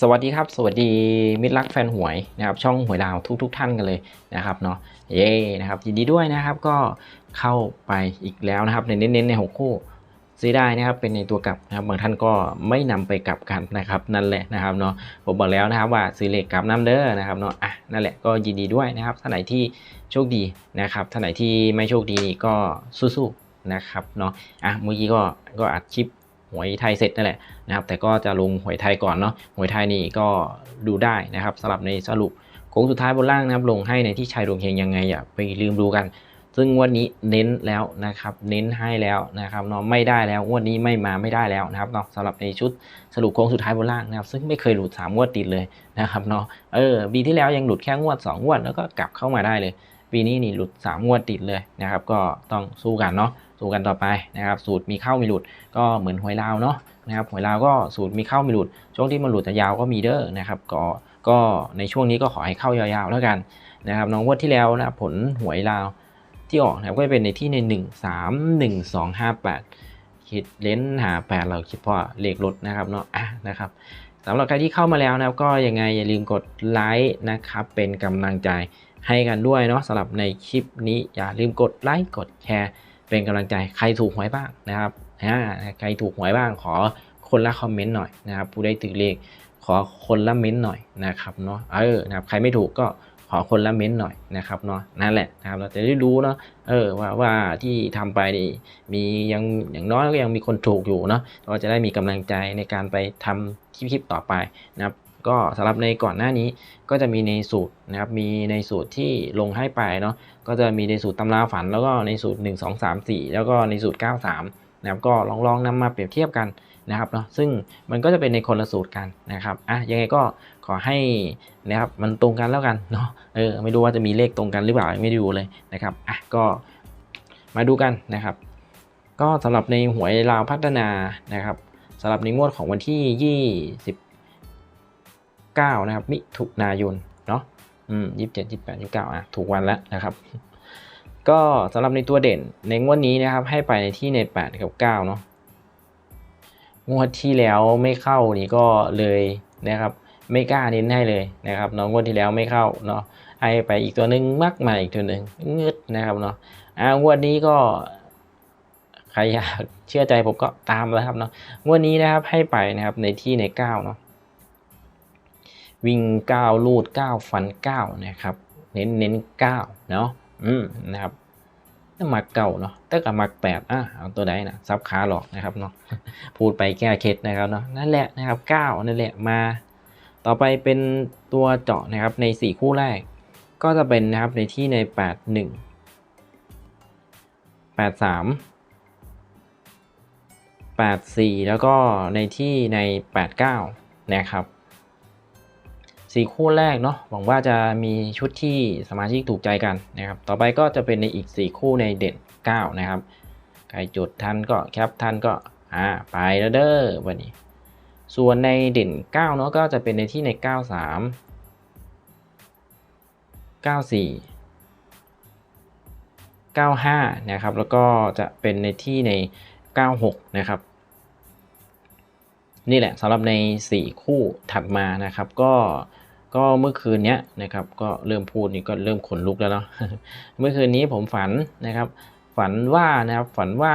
สวัสดีครับ สวัสดีมิตรรักแฟนหวยนะครับช่องหวยดาวทุกทุกๆท่านกันเลยนะครับเนาะเย้นะครับยินดีด้วยนะครับก็เข้าไปอีกแล้วนะครับในเน้นๆในหกคู่ซื้อได้นะครับเป็นในตัวกลับนะครับบางท่านก็ไม่นำไปกลับกันนะครับนั่นแหละนะครับเนาะผมบอกแล้วนะครับว่าซื้อเลขกลับน้ำเด้อนะครับเนาะอะนั่นแหละก็ยินดีด้วยนะครับท่านไหนที่โชคดีนะครับท่านไหนที่ไม่โชคดีก็สู้ๆนะครับเนาะอะเมื่อกี้ก็ก็อัดคลิป หวยไทยเสร็จนั่นแหละนะครับ แต่ก็จะลงหวยไทยก่อนเนาะหวยไทยนี่ก็ดูได้นะครับสำหรับในสรุปโค้งสุดท้ายบนล่างนะครับลงให้ในที่ชัยดวงเฮงยังไงอย่าไปลืมดูกัน ซึ่งวันนี้เน้นแล้วนะครับ เน้นให้แล้วนะครับเนาะไม่ได้แล้วงวดนี้ไม่มาไม่ได้แล้วนะครับเนาะสำหรับในชุดสรุปโค้งสุดท้ายบนล่างนะครับ ซึ่งไม่เคยหลุด3งวดติดเลยนะครับเนาะเออปีที่แล้วยังหลุดแค่งวด 2 งวดแล้วก็กลับเข้ามาได้เลย ปีนี้นี่หลุด3งวดติดเลยนะครับ ก็ต้องสู้กันเนาะ สู้กันต่อไปนะครับ สูตรมีเข้ามีหลุดก็เหมือนหวยลาวเนาะนะครับหวยลาวก็สูตรมีเข้ามีหลุด ช่วงที่มันหลุดจะยาวก็มีเด้อนะครับก็ก็ในช่วงนี้ก็ขอให้เข้ายาวๆแล้วกันนะครับน้องงวดที่แล้วนะผลหวยลาวที่ออกนะครับก็จะเป็นในที่ใน 1 3 1 2 5 8 คิดเลนหา 8 เราคิดเพราะเลขลดนะครับเนาะอะนะครับสำหรับใครที่เข้ามาแล้วนะครับ ก็ยังไงอย่าลืมกดไลค์นะครับ เป็นกำลังใจให้กันด้วยเนาะสำหรับในคลิปนี้อย่าลืมกดไลค์กดแชร์ เป็นกำลังใจใครถูกหวยบ้างนะครับอ่าใครถูกหวยบ้างขอคนละคอมเมนต์หน่อยนะครับผู้ได้ถือเลขขอคนละเม้นต์หน่อยนะครับเนาะเออนะครับใครไม่ถูกก็ขอคนละเม้นต์หน่อยนะครับเนาะนั่นแหละนะครับเราจะได้รู้เนาะเออว่าว่าที่ทำไปนี่มียังอย่างน้อยก็ยังมีคนถูกอยู่เนาะเราจะได้มีกำลังใจในการไปทำคลิปๆต่อไปนะครับ ก็สำหรับในก่อนหน้านี้ก็จะมีในสูตรนะครับมีในสูตรที่ลงให้ไปเนาะก็จะมีในสูตรตำราฝัน แล้วก็ในสูตร 1 2 3 4 แล้วก็ในสูตร 93นะครับก็ลองลองนำมาเปรียบเทียบกันนะครับเนาะซึ่งมันก็จะเป็นในคนละสูตรกันนะครับอะยังไงก็ขอให้นะครับมันตรงกันแล้วกันเนาะเออไม่รู้ว่าจะมีเลขตรงกันหรือเปล่าไม่ดูเลยนะครับอะก็มาดูกันนะครับ ก็สำหรับในหวยลาวพัฒนานะครับสำหรับในงวดของวันที่ 29นะครับ มิถุนายนเนาะอืมยี่สิบเจ็ดยี่สิบแปดยี่สิบเก้าอะถูกวันแล้วนะครับ ก็สำหรับในตัวเด่นในงวดนี้นะครับ ให้ไปในที่ในแปดกับเก้าเนาะงวดที่แล้วไม่เข้านี่ก็เลยนะครับไม่กล้าเน้นให้เลยนะครับเนาะงวดที่แล้วไม่เข้าเนาะให้ไปอีกตัวหนึ่งมากมาอีกตัวหนึ่งงึดนะครับเนาะอ่างวดนี้ก็ใครอยากเชื่อใจผมก็ตามแล้วครับเนาะงวดนี้นะครับให้ไปนะครับในที่ในเก้าเนาะ วิ่ง 9 ลูด 9 ฟัน 9 นะครับ เน้นเน้น9เนาะอืมนะครับถ้ามักเก่าเนาะแต่กับมัก8อะเอาตัวใดนะซับขาหลอกนะครับเนาะพูดไปแก้เคล็ดนะครับเนาะนั่นแหละนะครับ 9 นั่นแหละมา ต่อไปเป็นตัวเจาะนะครับใน 4 คู่แรก ก็จะเป็นนะครับในที่ใน 8 1 8 3 8 4 แล้วก็ในที่ใน 8 9 นะครับ สี่คู่แรกเนาะหวังว่าจะมีชุดที่สมาชิกถูกใจกันนะครับ ต่อไปก็จะเป็นในอีก 4 คู่ในเด่น 9 นะครับใครจดทันก็แคปทันก็อ่าไปแล้วเด้อวันนี้ ส่วนในเด่น 9 เนาะก็จะเป็นในที่ใน 93 94 95 นะครับ แล้วก็จะเป็นในที่ใน 96 นะครับ นี่แหละสำหรับใน 4 คู่ถัดมานะครับก็ ก็เมื่อคืนนี้นะครับก็เริ่มพูดนี่ก็เริ่มขนลุกแล้วเนาะเมื่อคืนนี้ผมฝันนะครับ ฝันว่านะครับฝันว่า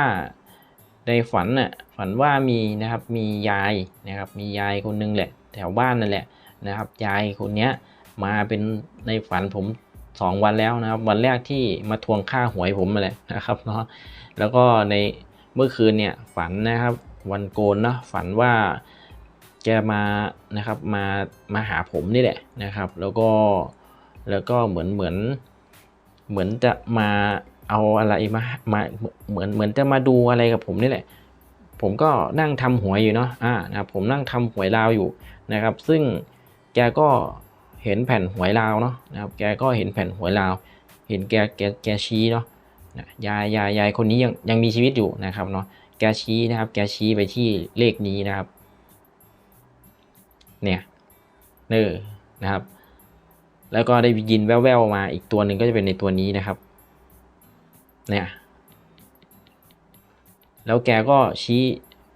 ในฝันน่ะฝันว่ามีนะครับมียายนะครับมียายคนนึงแหละ แถวบ้านนั่นแหละนะครับยายคนนี้มาเป็นในฝันผมสองวันแล้วนะครับ วันแรกที่มาทวงค่าหวยผมมาเลยนะครับเนาะแล้วก็ในเมื่อคืนเนี่ยฝันนะครับ วันโกนเนาะฝันว่า แกมานะครับมามาหาผมนี่แหละนะครับ แล้วก็แล้วก็เหมือนเหมือนเหมือนจะมาเอาอะไรมามาเหมือนเหมือนจะมาดูอะไรกับผมนี่แหละ ผมก็นั่งทำหวยอยู่เนาะอ่านะครับผมนั่งทำหวยลาวอยู่นะครับ ซึ่งแกก็เห็นแผ่นหวยลาวเนาะนะครับ แกก็เห็นแผ่นหวยลาว เห็นแกแกแกชี้เนาะนะยายยายยายคนนี้ยังยังมีชีวิตอยู่นะครับเนาะแกชี้นะครับ แกชี้ไปที่เลขนี้นะครับ เนี่ยเออนะครับ แล้วก็ได้ยินแว่วๆมาอีกตัวหนึ่งก็จะเป็นในตัวนี้นะครับ เนี่ยแล้วแกก็ชี้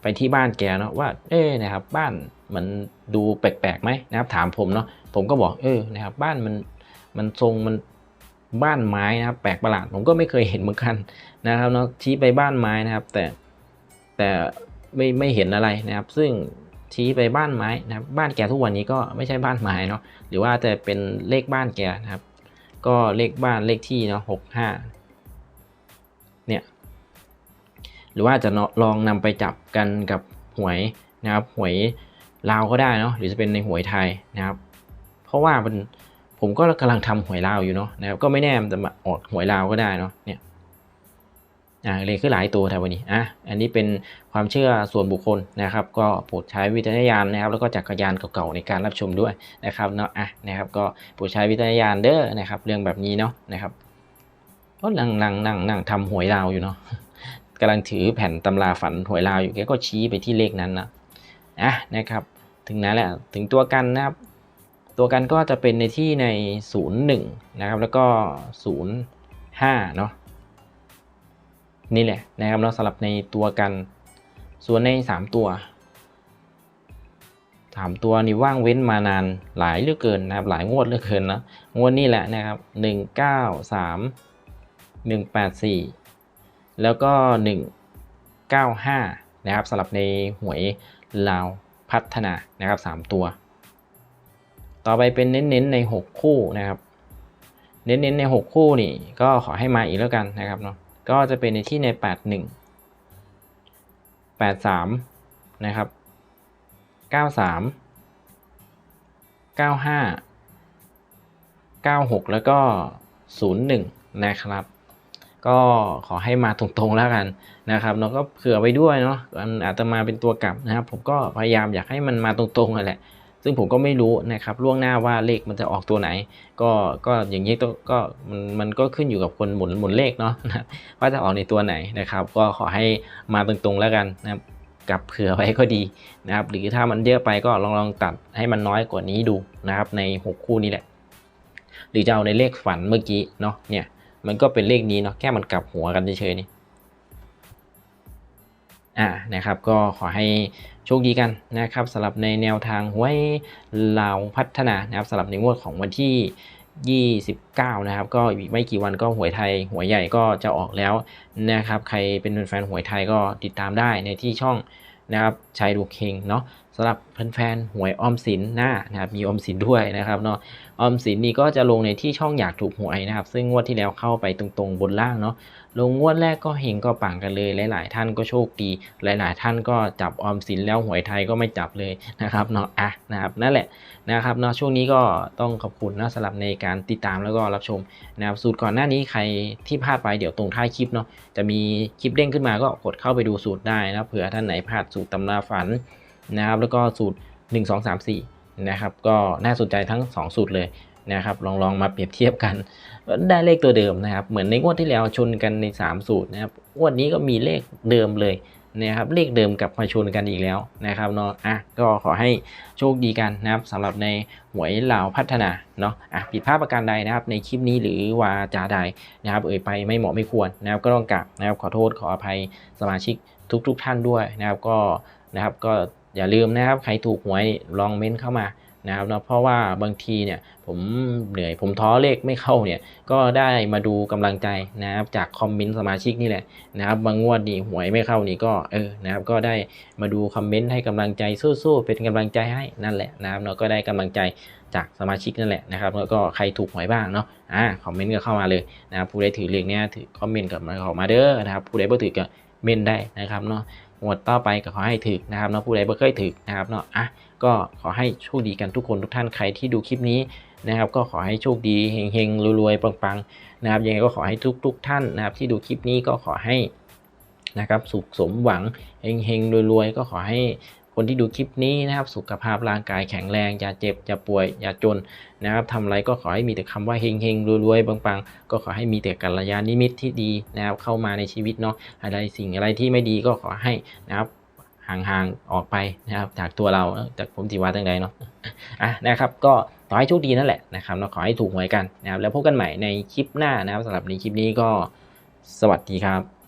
ไปที่บ้านแกเนาะว่า เอ๊นะครับ บ้านมันดูแปลกๆไหมนะครับ ถามผมเนาะผมก็บอกเออนะครับ บ้านมันมันทรงมันบ้านไม้นะครับ แปลกประหลาดผมก็ไม่เคยเห็นเหมือนกันนะครับเนาะชี้ไปบ้านไม้นะครับ แต่แต่ไม่ไม่เห็นอะไรนะครับ ซึ่ง ชี้ไปบ้านไม้นะครับบ้านแกทุกวันนี้ก็ไม่ใช่บ้านไม้เนาะหรือว่าจะเป็นเลขบ้านแกนะครับ ก็เลขบ้านเลขที่เนาะหกห้าเนี่ยหรือว่าจะลองนำไปจับกันกับหวยนะครับหวยลาวก็ได้เนาะหรือจะเป็นในหวยไทยนะครับ เพราะว่ามันผมก็กำลังทำหวยลาวอยู่เนาะนะครับก็ไม่แน่มันจะมาออกหวยลาวก็ได้เนาะเนี่ย อ่าเลยขึ้นหลายตัวแถวนี้อะอันนี้เป็นความเชื่อส่วนบุคคลนะครับ ก็โปรดใช้วิจารณญาณนะครับ แล้วก็จักรยานเก่าๆในการรับชมด้วยนะครับเนาะอะนะครับ ก็โปรดใช้วิจารณญาณเด้อนะครับ เรื่องแบบนี้เนาะนะครับก็นั่งนั่งนั่งนั่งทำหวยลาวอยู่เนาะกำลังถือแผ่นตำราฝันหวยลาวอยู่แกก็ชี้ไปที่เลขนั้นนะอะนะครับ ถึงนั้นแหละถึงตัวกันนะครับ ตัวกันก็จะเป็นในที่ใน 0 1 นะครับ แล้วก็ 0 5 เนาะ นี่แหละนะครับเราสำหรับในตัวกัน ส่วนใน 3 ตัว 3 ตัวนี่ว่างเว้นมานานหลายเหลือเกินนะครับหลายงวดเหลือเกินนะงวดนี้แหละนะครับ 1 9 3 1 8 4 แล้วก็ 195 นะครับสำหรับในหวยลาวพัฒนานะครับ 3 ตัว ต่อไปเป็นเน้นๆใน 6 คู่นะครับ เน้นๆใน 6 คู่นี่ก็ขอให้มาอีกแล้วกันนะครับเนาะ ก็จะเป็นในที่ใน 81 83 นะครับ 93 95 96 แล้วก็ 01 นะครับ ก็ขอให้มาตรงๆแล้วกันนะครับเราก็เผื่อไว้ด้วยเนาะมันอาจจะมาเป็นตัวกลับนะครับ ผมก็พยายามอยากให้มันมาตรงๆนั่นแหละ ซึ่งผมก็ไม่รู้นะครับล่วงหน้าว่าเลขมันจะออกตัวไหน ก็ก็อย่างนี้ต้องก็มันมันก็ขึ้นอยู่กับคนหมุนหมุนเลขเนาะว่าจะออกในตัวไหนนะครับ ก็ขอให้มาตรงๆแล้วกันนะครับกับเผื่อไว้ก็ดีนะครับ หรือถ้ามันเยอะไปก็ลองลองตัดให้มันน้อยกว่านี้ดูนะครับ ใน 6 คู่นี้แหละ หรือจะเอาในเลขฝันเมื่อกี้เนาะเนี่ยมันก็เป็นเลขนี้เนาะแค่มันกลับหัวกันเฉยๆนี่ อ่านะครับก็ขอให้โชคดีกันนะครับสำหรับในแนวทางหวยลาวพัฒนานะครับสำหรับในงวดของวันที่29 นะครับ ก็อีกไม่กี่วันก็หวยไทยหวยใหญ่ก็จะออกแล้วนะครับ ใครเป็นแฟนหวยไทยก็ติดตามได้ในที่ช่องนะครับชายดูเคงเนาะำหรับแฟนๆหวยออมสินหน้านะครับมีออมสินด้วยนะครับเนาะออมสินนี่ก็จะลงในที่ช่องอยากถูกหวยนะครับ ซึ่งงวดที่แล้วเข้าไปตรงๆบนล่างเนาะลงงวดแรกก็เฮงก็ปังกันเลยหลาย ๆ ท่านก็โชคดี หลาย ๆ ท่านก็จับออมสินแล้วหวยไทยก็ไม่จับเลยนะครับเนาะอะนะครับนั่นแหละนะครับเนาะช่วงนี้ก็ต้องขอบคุณนะสำหรับในการติดตามแล้วก็รับชมนะครับสูตรก่อนหน้านี้ใครที่พลาดไปเดี๋ยวตรงท้ายคลิปเนาะจะมีคลิปเด้งขึ้นมาก็กดเข้าไปดูสูตรได้นะเผื่อท่านไหนพลาดสูตรตำราฝัน นะครับแล้วก็สูตร 1 2 3 4นะครับก็น่าสนใจทั้ง 2 สูตรเลยนะครับลองลองมาเปรียบเทียบกัน ได้เลขตัวเดิมนะครับ เหมือนในงวดที่แล้วชนกันใน 3 สูตรนะครับงวดนี้ก็มีเลขเดิมเลยนะครับเลขเดิมกับมาชนกันอีกแล้วนะครับเนาะอะก็ขอให้โชคดีกันนะครับสำหรับในหวยเหล่าพัฒนาเนาะอะผิดพลาดประการใดนะครับ ในคลิปนี้หรือว่าจาใดนะครับ เอ่ยไปไม่เหมาะไม่ควรนะครับ ก็ต้องกลับนะครับขอโทษขออภัยสมาชิกทุกๆท่านด้วยนะครับก็นะครับก็ อย่าลืมนะครับใครถูกหวยลองเม้นเข้ามานะครับเนาะเพราะว่าบางทีเนี่ยผมเหนื่อยผมท้อเลขไม่เข้าเนี่ยก็ได้มาดูกำลังใจนะครับจากคอมเมนต์สมาชิกนี่แหละนะครับบางงวดนี่หวยไม่เข้านี่ก็เออนะครับก็ได้มาดูคอมเมนต์ให้กำลังใจสู้ๆเป็นกำลังใจให้นั่นแหละนะครับเนาะก็ได้กำลังใจจากสมาชิกนั่นแหละนะครับแล้วก็ใครถูกหวยบ้างเนาะอ่าคอมเมนต์ก็เข้ามาเลยนะครับผู้ใดถือเลขเนี้ยถือคอมเมนต์กับมาออมาเด้อนะครับผู้ใดบ่ถือก็เมนได้นะครับเนาะ งวดต่อไปก็ขอให้ถึกนะครับเนาะผู้ใดบ่เคยถึกนะครับเนาะอะก็ขอให้โชคดีกันทุกคนทุกท่านใครที่ดูคลิปนี้นะครับ ก็ขอให้โชคดีเฮงๆรวยๆปังๆนะครับยังไงก็ขอให้ทุกๆท่านนะครับ ที่ดูคลิปนี้ก็ขอให้นะครับสุขสมหวังเฮงๆรวยๆก็ขอให้ คนที่ดูคลิปนี้นะครับ สุขภาพร่างกายแข็งแรง อย่าเจ็บ อย่าป่วย อย่าจนนะครับทำอะไรก็ขอให้มีแต่คำว่าเฮงๆรวยๆปังๆ ก็ขอให้มีแต่กัลยาณมิตรที่ดีนะครับ เข้ามาในชีวิตเนาะ อะไรสิ่งอะไรที่ไม่ดีก็ขอให้นะครับห่างๆ ออกไปนะครับจากตัวเราจากผมจีว่าตั้งใดเนาะอะนะครับก็ขอให้โชคดีนั่นแหละนะครับเราขอให้ถูกหวยกันนะครับแล้วพบกันใหม่ในคลิปหน้านะครับสำหรับในคลิปนี้ก็สวัสดีครับ